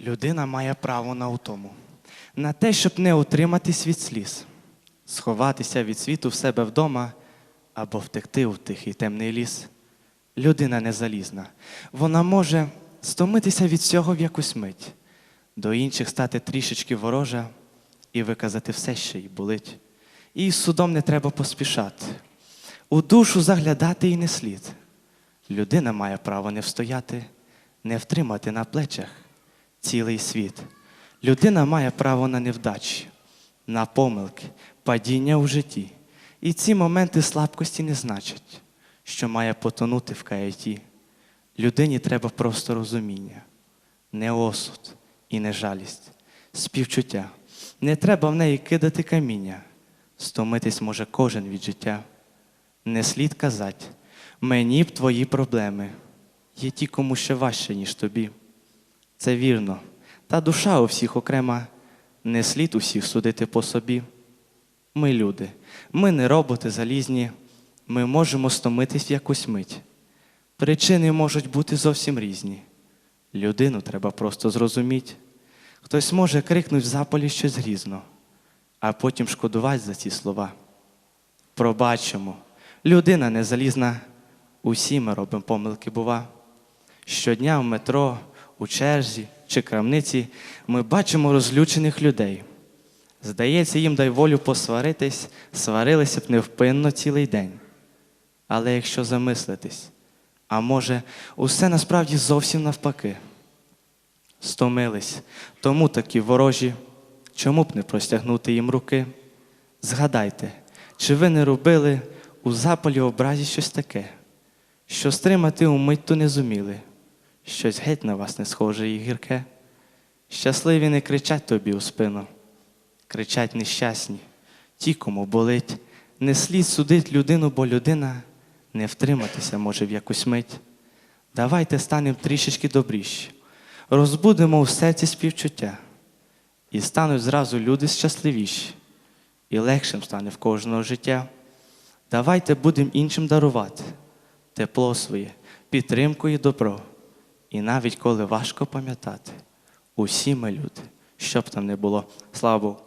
Людина має право на утому, на те, щоб не утриматись від сліз, сховатися від світу в себе вдома або втекти у тихий темний ліс. Людина не залізна. Вона може стомитися від всього в якусь мить, до інших стати трішечки ворожа і виказати все, що їй болить. І судом не треба поспішати, у душу заглядати і не слід. Людина має право не встояти, не втримати на плечах цілий світ. Людина має право на невдачі, на помилки, падіння у житті. І ці моменти слабкості не значать, що має потонути в каяті. Людині треба просто розуміння, не осуд і не жалість, співчуття. Не треба в неї кидати каміння, стомитись може кожен від життя. Не слід казати, мені б твої проблеми, є ті, кому ще важче, ніж тобі. Це вірно, та душа у всіх окрема, не слід усіх судити по собі. Ми люди, ми не роботи залізні, ми можемо стомитись в якусь мить. Причини можуть бути зовсім різні. Людину треба просто зрозуміти. Хтось може крикнути в запалі щось грізно, а потім шкодувати за ці слова. Пробачимо, людина не залізна, усі ми робимо помилки, бува. Щодня в метро, у черзі чи крамниці ми бачимо розлючених людей. Здається, їм дай волю посваритись, сварилися б невпинно цілий день. Але якщо замислитись, а може, усе насправді зовсім навпаки. Стомились, тому такі ворожі, чому б не простягнути їм руки? Згадайте, чи ви не робили у запалі образі щось таке, що стримати умить ту не зуміли, щось геть на вас не схоже і гірке. Щасливі не кричать тобі у спину, кричать нещасні, ті, кому болить, не слід судить людину, бо людина не втриматися може в якусь мить. Давайте станемо трішечки добріші, розбудемо у серці співчуття, і стануть зразу люди щасливіші, і легшим стане в кожного життя. Давайте будемо іншим дарувати тепло своє, підтримку і добро. І навіть коли важко пам'ятати, усі ми люди, що б там не було. Слава Богу.